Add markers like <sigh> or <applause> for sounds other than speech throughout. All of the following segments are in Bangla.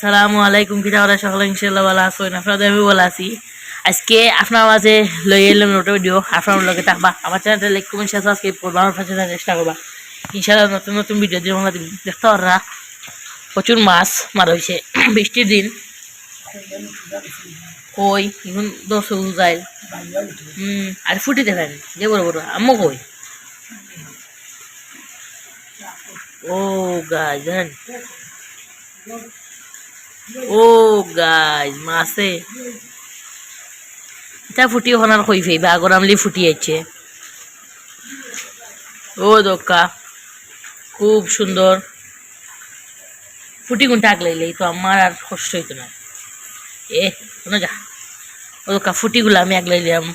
সালামু আলাইকুম কিতা ওরা সকলে ইনশাল্লাহ ভালো আছো আপনাদের আমি ভালো আছি। আজকে আপনার মাঝে লই এলাম নতুন ভিডিও আপনার লগে থাকবা। আমার চ্যানেলটা লাইক কমেন্ট সাবস্ক্রাইব করবা, আমার পাশে চেষ্টা করবা। ইনশাল্লাহ নতুন নতুন ভিডিও দিয়ে আমরা দেখতে পাররা প্রচুর মাছ মারা হয়েছে <clears throat> বৃষ্টির দিন। কই? এখন দশ যায়। হুম, আর ফুটি দেখেন যে বড় বড়, আম্মু কই? ও গাছ ও গাইজ মাছে। এটা ফুটি ওখানার কই ফেইবা আগর আমলি ফুটি আছে। ও দোকা, খুব সুন্দর ফুটি গুণ টাক লাইলেই তো আমার আর কষ্ট হইতো না। এ, শোনো যা। ও দোকা ফুটিগুলো আমি এক লাইলাম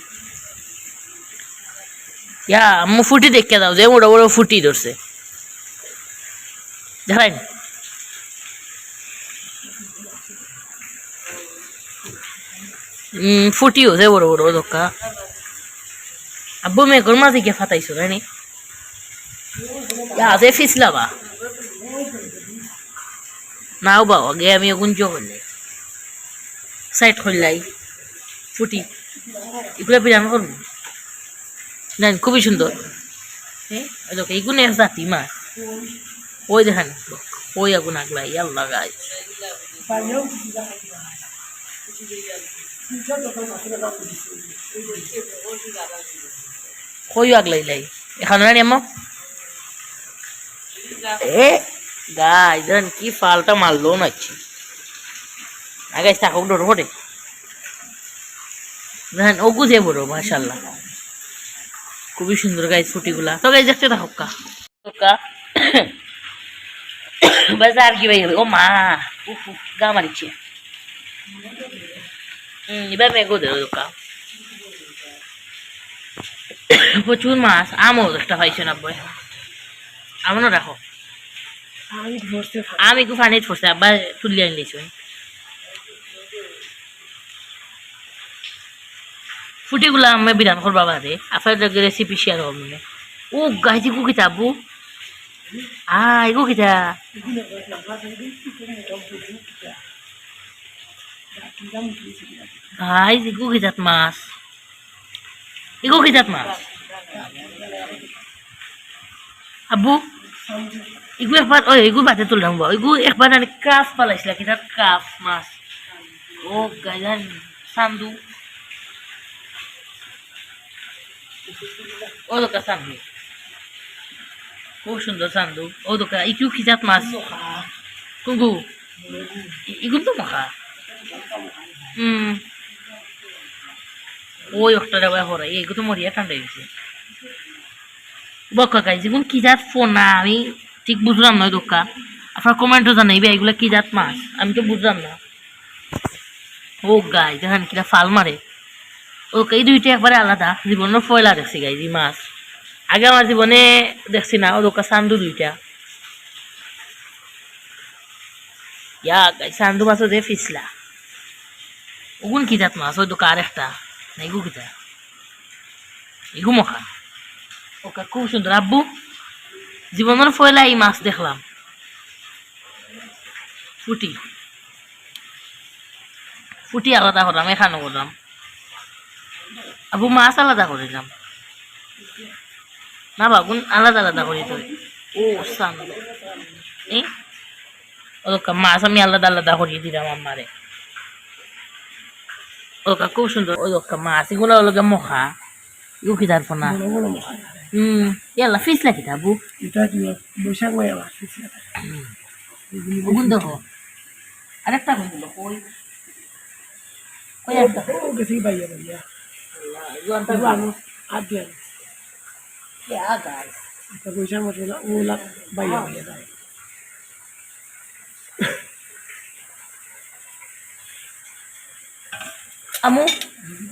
ইয়া, আম্মু ফুটি দেখে দাও যে বড় বড় ফুটি ধরছে জানেন ফুটিও যে বড় বড় দোকা আব্বু মেঘর মাঝে গিয়ে ফাটাইছো নানি আজে ফিসলাবা নাও বাবা আগে আমি গুঞ্জ করলে সাইড করলাই ফুটি। এগুলো বিরান করব না খুবই সুন্দর হ্যাঁ এইগুলো জাতি মাছ ওই দেখেন ওই আগুন আগলাই আল্লাহ গাছ কইও আগলাই লাই এখানে না আম্মা। এ গাই দেন কি ফালটা মারলো নাচ্ছি আগে থাকুক ডর হটে দেখেন ও গুজে বড় মাশাল্লাহ খুবই সুন্দর গাইজ ফুটিগুলা। তো গাইজ দেখতে থাকুক কা কা বাজার কি ভাই, ও মা উফ, গা মারিছে। এবার মেঘো দেবো দোকা প্রচুর মাছ আমও একটা পাইছে না বই আমনও রাখো আম একটু পানিত পড়ছে আবার তুলি আনি দিয়েছি ফুটিগুলা আমি বিধান করবা বাদে আপনার লগে রেসিপি শেয়ার হব মানে ও গাইছি গু কিতা আব্বু আই গাইজ ইগু কিতাত মাছ। ইগু কিতাত মাছ। আব্বু ইগু একবার ওই ইগু বাতে তুললাম বা ইগু একবার আমি কাফ পালাইছিল কিতাত কাফ মাছ। ও গাইজান সান্দু ও দোকা সান্দু খুব সুন্দর সান্দু ও দোকা ইকু খিজাত মাছ? কুঙ্গু ইগুন তো মাখা। হুম ওই একটা দেওয়া হরে এগুলো তো মরিয়া ঠান্ডা গেছে বক্কা গাই যেগুন কি জাত ফোন না আমি ঠিক বুঝলাম না দোকা আপনার কমেন্টও জানাইবে এগুলা কি জাত মাছ আমি তো বুঝলাম না ও গাই দেখেন কিরা ফাল মারে ওকে এই দুইটা একবারে আলাদা জীবনের ফয়লা দেখছি গাই যে মাছ আগে আমার জীবনে দেখছি না ও দোকা সান্দু দুইটা ইয়া গাই সান্দু মাছও দে ফিসলা ওগুন কি জাত মাছ ওই দোকা আরেকটা না এগু কিতা এগু মখা ওকে খুব সুন্দর আব্বু জীবনের ফয়লা এই মাছ দেখলাম। ফুটি। ফুটি আলাদা করলাম এখানে করলাম আবু, মাছ আলাদা করিলাম না, বাবুন, আলাদা আলাদা করি তো ও সান এই মাছ আমি আলাদা আলাদা করিয়ে দিলাম আমারে ওকা খুব সুন্দর। ওই ওকা মাছ এগুলো ওলগে মখা ইউ কি তারপর না হুম ইয়াল্লা ফিস লাগি আবু এটা কি বৈশাখ মায়া মাছ ওগুন দেখো আরেকটা কোন দিল কই? কই একটা ও গেছি তবু আমি হাত দিয়ে আনি। Okay guys. এটা বৈশাখ মাছ ওলা ওলা বাইয়া বাইয়া যায় আমু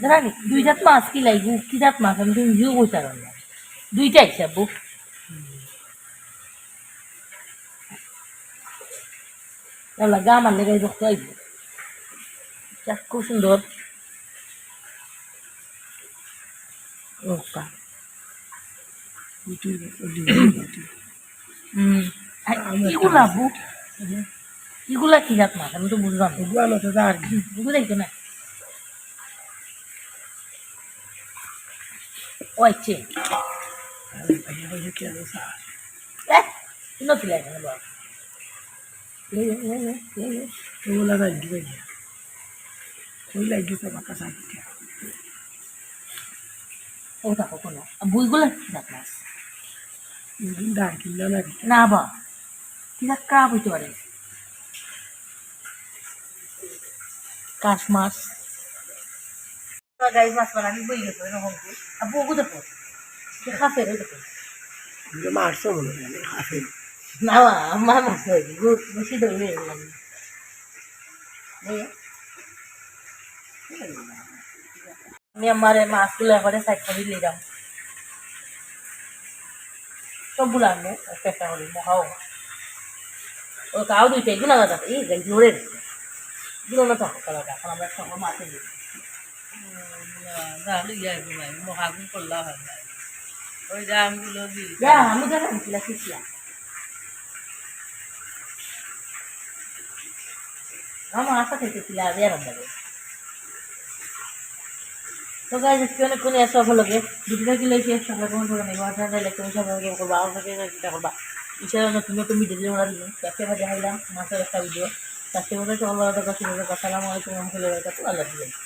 জানি দুই জাত মাছ কি লাগবো? কি জাত মাছ? আমি তুমি ভিউ বইতে পারলাম দুইটা আব্বু। আল্লাহ গা মারলে গাই রক্ত আইব খুব সুন্দর। হুম। এগুলো এগুলা কি জাত মাছ? আমি তো বুঝলাম না। গুয়ানো তো কি। বুঝলাই তো না। ও আইছে আরে ভাইয়া ভাইয়া কে আনো স্যার এহ নতুন এখানে বাবা ওগুলা রাখি ভাইয়া ওই লাগিয়েছে বাঁকা সাইডটা ও দেখো কোনো বইগুলো কি জাত মাছ ডাক কিনা নাকি না বা কি জাত কাপ হইতে পারে। কাশ মাছ গাই মাছ মানে আমি বই গেছো এরকম আর বগু দেখো খাফের দেখো মারছো আমি হাফে না আমার মাছ হয়েছে বেশি ধরে এলাম আমি আমার মাছগুলো এবারে সাইড করে নিলাম সবগুলো একটা একটা করে মহাও ও। কাউ দুইটা এগুলো না থাকে এই জোরে থাকো কালাটা এখন আমরা সঙ্গে মাছে দিই তাহলে যাই ভাই মহাগুন করলা না ওই দামগুলো দিই যা আমি তো আনছিলাম শিখিয়া আমার আশা খেতেছিল আজ এরম যাবে তো গাইজ আজকে অনেক কোনো এসব হলো ভিডিওটা কি লেগেছে সবাই কমেন্ট করে নেব আপনারা লাইক করবেন সবাই করবা আমার সাথে চিন্তা করবা ইনশাআল্লাহ নতুন নতুন ভিডিও দিয়ে আমরা দিন তাকে আমরা দেখাইলাম মাসের একটা ভিডিও তাকে মধ্যে চলো কথা আসসালামু আলাইকুম রহমতুল্লাহ